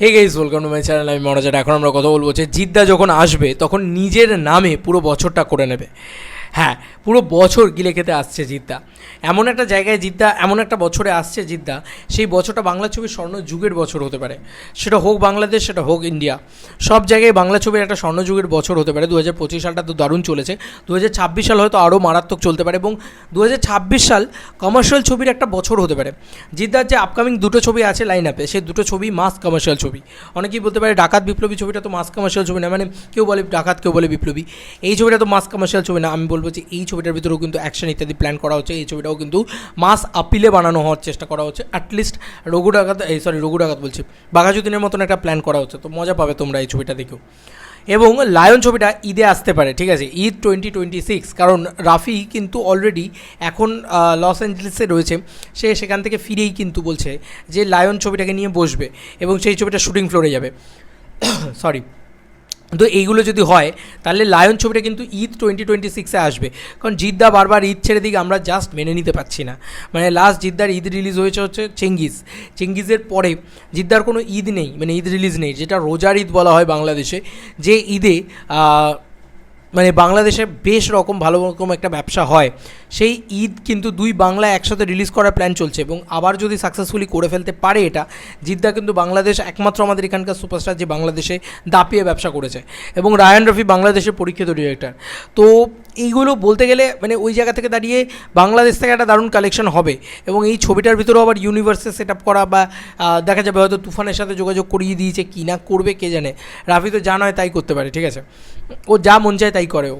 Hey guys welcome to my channel আমি মনোজার এখন আমরা কথা বলব যে জিদ্দা যখন আসবে, তখন নিজের নামে পুরো বছরটা করে নেবে। হ্যাঁ পুরো বছর গিলে খেতে আসছে জিদ্দা। এমন একটা জায়গায় জিদ্দা, এমন একটা বছরে আসছে জিদ্দা, সেই বছরটা বাংলা ছবির স্বর্ণ যুগের বছর হতে পারে। সেটা হোক বাংলাদেশ, সেটা হোক ইন্ডিয়া। সব জায়গায় বাংলা ছবির একটা স্বর্ণ যুগের বছর হতে পারে। দু হাজার পঁচিশ সালটা তো দারুণ চলেছে। দু হাজার ছাব্বিশ সাল হয়তো আরও মারাত্মক চলতে পারে এবং দু হাজার ছাব্বিশ সাল কমার্শিয়াল ছবির একটা বছর হতে পারে। জিদ্দার যে আপকামিং দুটো ছবি আছে লাইন আপে সেই দুটো ছবি মাস কমার্শিয়াল ছবি। অনেকেই বলতে পারে, ডাকাত বিপ্লবী ছবিটা তো মাস কমার্শিয়াল ছবি না মানে কেউ বলে ডাকাত, কেউ বলে বিপ্লবী। এই ছবিটা তো মাস কমার্শিয়াল ছবি না, আমি বলব যে এই ছবিটার ভিতরেও কিন্তু অ্যাকশন ইত্যাদি প্ল্যান করা হচ্ছে। এই ছবিটাও কিন্তু মাস আপিলে বানানো হওয়ার চেষ্টা করা হচ্ছে। অ্যাটলিস্ট রঘু ডাকাত এই সরি রঘু ডাকাত বলছি। বাঘাযুদ্দিনের মতন একটা প্ল্যান করা হচ্ছে। তো মজা পাবে তোমরা এই ছবিটা দেখেও। এবং লায়ন ছবিটা ঈদে আসতে পারে, ঠিক আছে? ঈদ টোয়েন্টি টোয়েন্টি সিক্স কারণ রাফি কিন্তু অলরেডি এখন লস অ্যাঞ্জেলেসে রয়েছে। সে সেখান থেকে ফিরেই কিন্তু বলছে যে লায়ন ছবিটাকে নিয়ে বসবে এবং সেই ছবিটা শুটিং ফ্লোরে যাবে। সরি তো এইগুলো যদি হয়, তাহলে লায়ন ছবিটা কিন্তু ঈদ টোয়েন্টি টোয়েন্টি সিক্সে আসবে। কারণ জিদ্দা বারবার ঈদ ছেড়ে দিকে আমরা জাস্ট মেনে নিতে পারছি না। মানে লাস্ট জিদ্দার ঈদ রিলিজ হয়েছে হচ্ছে চেঙ্গিজ চেঙ্গিজের পরে জিদ্দার কোনো ঈদ নেই মানে ঈদ রিলিজ নেই, যেটা রোজার ঈদ বলা হয় বাংলাদেশে। যে ঈদে মানে বাংলাদেশে বেশ রকম ভালো রকম একটা ব্যবসা হয়। সেই ঈদ কিন্তু দুই বাংলা একসাথে রিলিজ করার প্ল্যান চলছে এবং আবার যদি সাকসেসফুলি করে ফেলতে পারে এটা, জিদ্দা কিন্তু বাংলাদেশ একমাত্র আমাদের এখানকার সুপারস্টার যে বাংলাদেশে দাপিয়ে ব্যবসা করেছে। এবং রায়ান রফি বাংলাদেশের পরীক্ষিত ডিরেক্টর তো এইগুলো বলতে গেলে মানে ওই জায়গা থেকে দাঁড়িয়ে বাংলাদেশ থেকে একটা দারুণ কালেকশন হবে। এবং এই ছবিটার ভিতরেও আবার ইউনিভার্সে সেট আপ করা বা দেখা যাবে হয়তো তুফানের সাথে যোগাযোগ করিয়ে দিয়েছে কি না, করবে কে জানে? রাফি তো যা নয় তাই করতে পারে, ঠিক আছে? ও যা মন চায় তাই করে ও।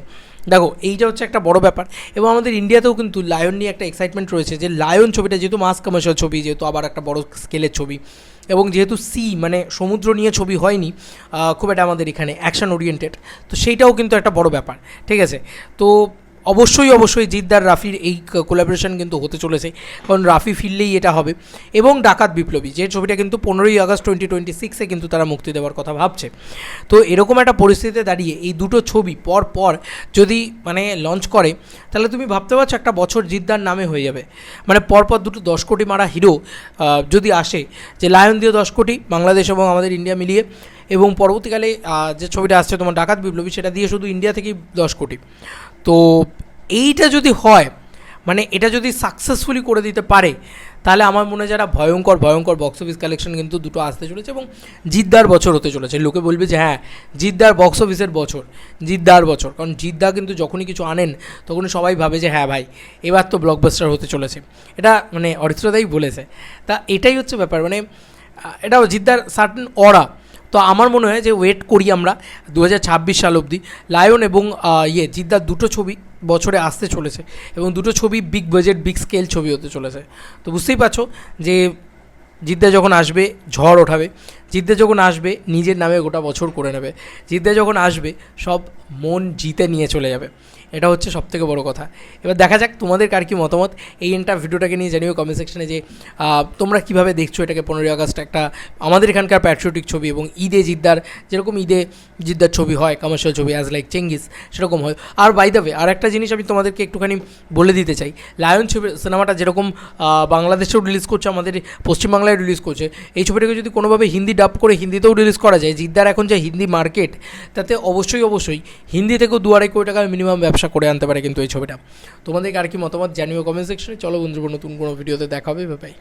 দেখো, এইটা হচ্ছে একটা বড় ব্যাপার। এবং আমাদের ইন্ডিয়াতেও কিন্তু লায়ন নিয়ে একটা এক্সাইটমেন্ট রয়েছে যে লায়ন ছবিটা যেহেতু মাস কমার্শিয়াল ছবি, যেহেতু আবার একটা বড় স্কেলের ছবি। এবং যেহেতু সি মানে সমুদ্র নিয়ে ছবি হয়নি খুব একটা আমাদের এখানে অ্যাকশন ওরিয়েন্টেড তো সেইটাও কিন্তু একটা বড় ব্যাপার, ঠিক আছে? তো অবশ্যই অবশ্যই জিদ্দার রাফির এই কোলাবোরেশন কিন্তু হতে চলেছে, কারণ রাফি ফিরলেই এটা হবে। এবং ডাকাত বিপ্লবী, যে ছবিটা কিন্তু পনেরোই আগস্ট টোয়েন্টি টোয়েন্টি সিক্সে কিন্তু তারা মুক্তি দেওয়ার কথা ভাবছে। তো এরকম একটা পরিস্থিতিতে দাঁড়িয়ে এই দুটো ছবি পর পর যদি মানে লঞ্চ করে, তাহলে তুমি ভাবতে পারছ একটা বছর জিদ্দার নামে হয়ে যাবে। মানে পরপর দুটো দশ কোটি মারা হিরো যদি আসে, যে লায়ন দিয়ে দশ কোটি, বাংলাদেশ এবং আমাদের ইন্ডিয়া মিলিয়ে। এবং পরবর্তীকালে যে ছবিটা আসছে তোমার ডাকাত বিপ্লবী, সেটা দিয়ে শুধু ইন্ডিয়া থেকেই দশ কোটি। তো এইটা যদি হয় মানে এটা যদি সাকসেসফুলি করে দিতে পারে, তাহলে আমার মনে হয় যারা ভয়ঙ্কর ভয়ঙ্কর বক্স অফিস কালেকশন কিন্তু দুটো আসতে চলেছে এবং জিদ্দার বছর হতে চলেছে। লোকে বলবে যে হ্যাঁ জিদ্দার বক্স অফিসের বছর, জিদ্দার বছর। কারণ জিদ্দা কিন্তু যখনই কিছু আনেন, তখনই সবাই ভাবে যে হ্যাঁ ভাই, এবার তো ব্লকবাস্টার হতে চলেছে। এটা মানে অরিত্রদাই বলেছে। তা এটাই হচ্ছে ব্যাপার মানে এটাও জিদ্দার সার্টেন অরা তো আমার মনে হয় যে ওয়েট করি আমরা দু হাজার ছাব্বিশ সাল অবধি। লায়ন এবং ইয়ে জিদ্দার দুটো ছবি বছরে আসতে চলেছে এবং দুটো ছবি বিগ বাজেট বিগ স্কেল ছবি হতে চলেছে। তো বুঝতেই পারছ যে জিদ্দা যখন আসবে, ঝড় ওঠাবে, জিদ্দা যখন আসবে, নিজের নামে গোটা বছর করে নেবে। জিদ্দা যখন আসবে, সব মন জিতে নিয়ে চলে যাবে। এটা হচ্ছে সবথেকে বড় কথা। এবার দেখা যাক তোমাদের কার কি মতামত। এই এন্টার ভিডিওটাকে নিয়ে জানিও কমেন্ট সেকশনে যে তোমরা কীভাবে দেখছ এটাকে পনেরোই আগস্ট একটা আমাদের এখানকার প্যাট্রিয়টিক ছবি এবং ঈদে জিদ্দার, যেরকম ঈদে জিদ্দার ছবি হয় কমার্শিয়াল ছবি অ্যাজ লাইক চেঙ্গিস সেরকম হয়। আর বাই দ্য ওয়ে আর একটা জিনিস আমি তোমাদেরকে একটুখানি বলে দিতে চাই। লায়ন ছবি সিনেমাটা যেরকম বাংলাদেশেও রিলিজ করছে আমাদের পশ্চিমবাংলায় রিলিজ করছে। এই ছবিটাকে যদি কোনোভাবে হিন্দি ডাব করে হিন্দিতেও রিলিজ করা যায়, জিদ্দার এখন যে হিন্দি মার্কেট তাতে অবশ্যই অবশ্যই হিন্দি থেকেও দু আড়াই কোটি টাকা মিনিমাম ব্যবসা করে আনতে পারে কিন্তু এই ছবিটা। তোমাদেরকে আর কি মতামত জানিও কমেন্ট সেকশনে চলো বন্ধুরা, নতুন কোনো ভিডিওতে দেখাবে বাই